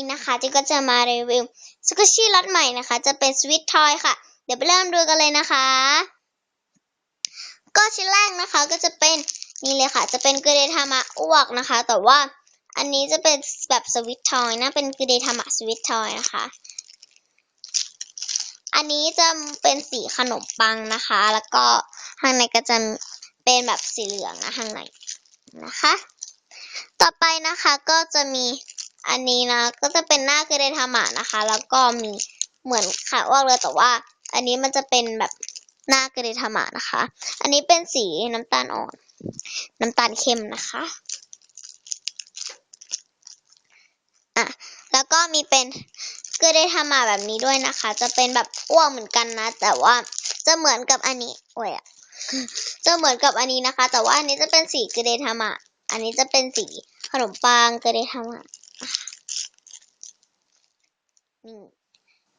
นี้นะคะเจิก็จะมารีวิวสกุชชี่ล็อตใหม่นะคะ จะเป็นสวิตทอยค่ะ เดี๋ยวไปเริ่มดูกันเลยนะคะ ก็ชิ้นแรกนะคะก็จะเป็นนี่เลยค่ะ จะเป็นเกรเดทามะอ้วกนะคะ แต่ว่าอันนี้จะเป็นแบบสวิตทอยนะเป็นเกรเดทามะสวิตทอยนะคะ อันนี้จะเป็นสีขนมปังนะคะ แล้วก็ข้างในก็จะเป็นแบบสีเหลืองนะข้างในนะคะ ต่อไปนะคะก็จะมี อันนี้นะก็จะเป็นหน้าเกเรทามะนะคะ แล้วก็มีเหมือนขาอ้วกเลยแต่ว่า อันนี้มันจะเป็นแบบหน้าเกเรทามะนะคะ อันนี้เป็นสีน้ำตาลอ่อน น้ำตาลเข้มนะคะอะแล้วก็มีเป็นเกเรทามะแบบนี้ด้วยนะคะ จะเป็นแบบอ้วกเหมือนกันนะ แต่ว่าจะเหมือนกับอันนี้โอ้ยอะจะเหมือนกับอันนี้นะคะ แต่ว่าอันนี้จะเป็นสีเกเรทามะ อันนี้จะเป็นสีขนมปังเกเรทามะ นี่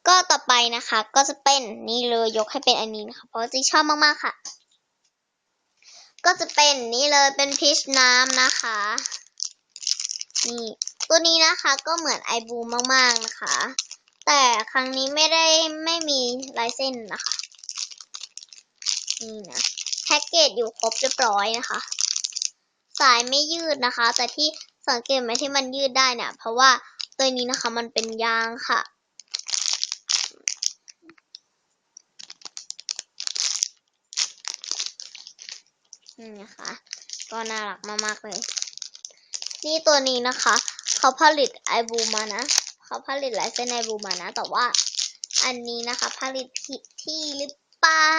ก็ต่อไปนะคะ ก็จะเป็นนี่เลยยกให้เป็นอันนี้นะคะ เพราะจีชอบมากๆค่ะ ก็จะเป็นนี่เลยเป็นพีชน้ำนะคะ นี่ตัวนี้นะคะก็เหมือนไอบูมมากๆนะคะ แต่ครั้งนี้ไม่ได้ไม่มีลายเส้นนะคะ นี่นะแพ็กเกจอยู่ครบเรียบร้อยนะคะ สายไม่ยืดนะคะ แต่ที่ สังเกตไหมที่มันยืดได้เนี่ย เพราะว่าตัวนี้นะคะมันเป็นยางค่ะ นี่นะคะ ก็น่ารักมากๆเลย นี่ตัวนี้นะคะ เขาผลิตไอบูมานะ เขาผลิตลายเส้นไอบูมานะ แต่ว่าอันนี้นะคะ ผลิตผิดที่หรือเปล่า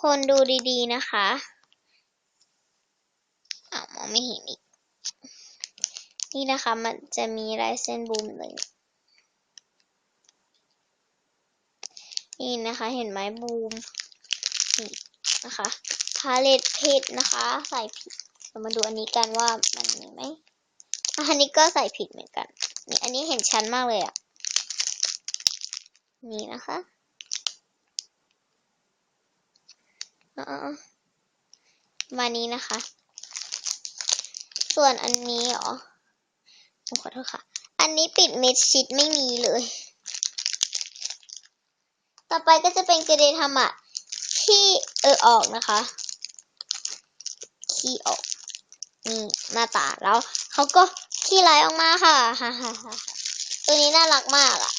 คนดูดีๆนะคะ อ้าวมองไม่เห็นอีก นี่นะคะมันจะมีลายเส้นบูมเลยนี่นะคะเห็นไหมบูมนี่นะคะพาเลตผิดนะคะ ใส่ผิดเรามาดูอันนี้กันว่ามันมีไหมอันนี้ก็ใส่ผิดเหมือนกันนี่อันนี้เห็นชัดมากเลยอะนี่นะคะอ๋อมานี้นะคะ ส่วนอันนี้เหรอ ผมขอโทษค่ะ อันนี้ปิดเม็ดชิดไม่มีเลย ต่อไปก็จะเป็นกระเดทามะที่เออออกนะคะขี้ออกนี่หน้าตาแล้วเขาก็ขี้ไหลออกมาค่ะฮ่าฮ่าฮ่าตัวนี้น่ารักมากอะ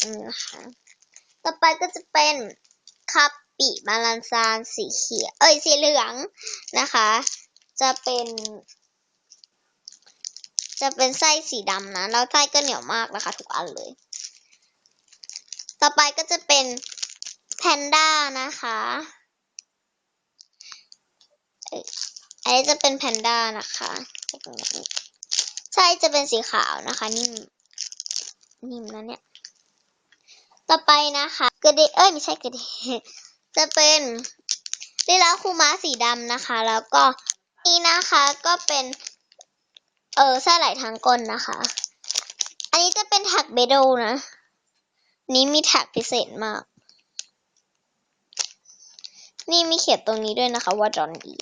อืมนะคะต่อไปก็จะเป็นคาปิบาลันซานสีเขียวเอ้ยสีเหลืองนะคะ จะเป็น จะเป็นไส้สีดำนะแล้วไส้ก็เหนียวมากนะคะ ทุกอันเลย ต่อไปก็จะเป็นแพนด้านะคะเอ้ยอันนี้จะเป็นแพนด้านะคะไส้จะเป็นสีขาวนะคะ นิ่มนิ่มนะเนี่ย ต่อไปนะคะกระเดเอ้ยไม่ใช่กระเดจะเป็นลิลาคูมาสีดำนะคะ แล้วก็นี่นะคะก็เป็น เออไส้ไหลทางก้นนะคะ อันนี้จะเป็นแท็กเบโดนะ นี้มีแท็กพิเศษมาก นี่มีเขียนตรงนี้ด้วยนะคะ ว่าดอนอี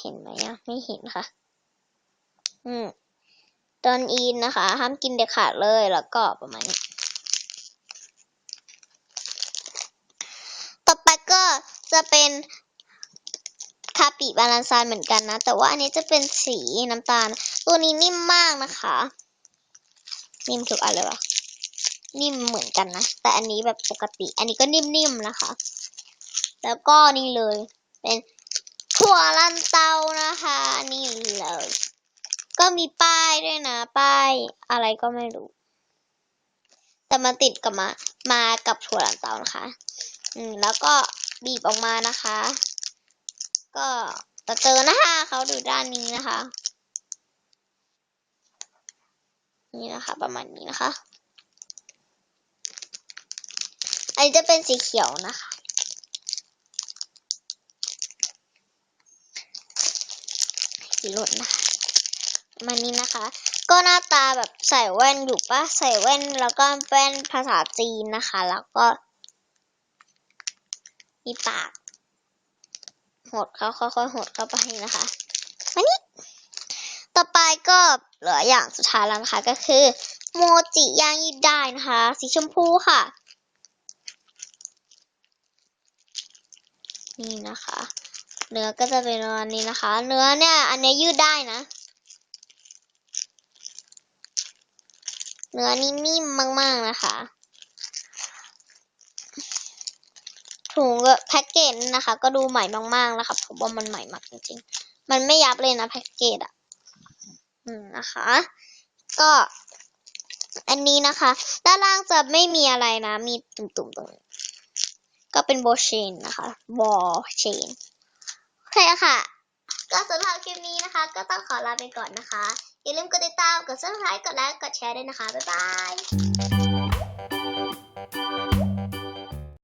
เห็นไหมอะไม่เห็นค่ะ อืมดอนอีนะคะ ห้ามกินเด็ดขาดเลยแล้วก็ประมาณนี้ต่อไปก็จะเป็นคาปิบาลานซานเหมือนกันนะ แต่ว่าอันนี้จะเป็นสีน้ำตาล ตัวนี้นิ่มมากนะคะ นิ่มทุกอันเลยวะนิ่มเหมือนกันนะ แต่อันนี้แบบปกติ อันนี้ก็นิ่มๆนะคะ แล้วก็นี่เลย เป็นถั่วลันเตานะคะ นี่เลย ก็มีป้ายด้วยนะ ป้ายอะไรก็ไม่รู้ แต่มาติดกับมา มากับถั่วลันเตานะคะ อืม แล้วก็บีบออกมานะคะ ก็จะเจอหนะคะเขาดูด้านนี้นะคะ นี่นะคะ ประมาณนี้นะคะ อันนี้จะเป็นสีเขียวนะคะ สีหล่นนะคะมันนี้นะคะ ก็หน้าตาแบบใส่แว่นอยู่ปะใส่แว่นแล้วก็แว่นภาษาจีนนะคะ แล้วก็มีปากหดเขาค่อยๆหดเข้าไปนะคะ ต่อไปก็เหลืออย่างสุดท้ายแล้วนะคะก็คือ โมจิยางยืดได้นะคะ สีชมพูค่ะ นี่นะคะ เนื้อก็จะเป็นประมาณนี้นะคะ เนื้อเนี่ย อันเนี้ยยืดได้นะ เนื้อนี่นิ่มมากๆนะคะถุงก็แพ็กเกจนะคะ ก็ดูใหม่มากๆนะคะผมว่ามันใหม่มากจริงๆ มันไม่ยับเลยนะแพ็กเกจอะ นะคะ ก็อันนี้นะคะ ด้านล่างจะไม่มีอะไรนะ มีตุ่มๆตรงนี้ก็เป็นบอเชนนะคะบอเชนโอเคค่ะ ก็สำหรับคลิปนี้นะคะ ก็ต้องขอลาไปก่อนนะคะ อย่าลืมกดติดตาม กดซับสไครต์กดไลค์ กดแชร์ด้วยนะคะ บ๊ายบาย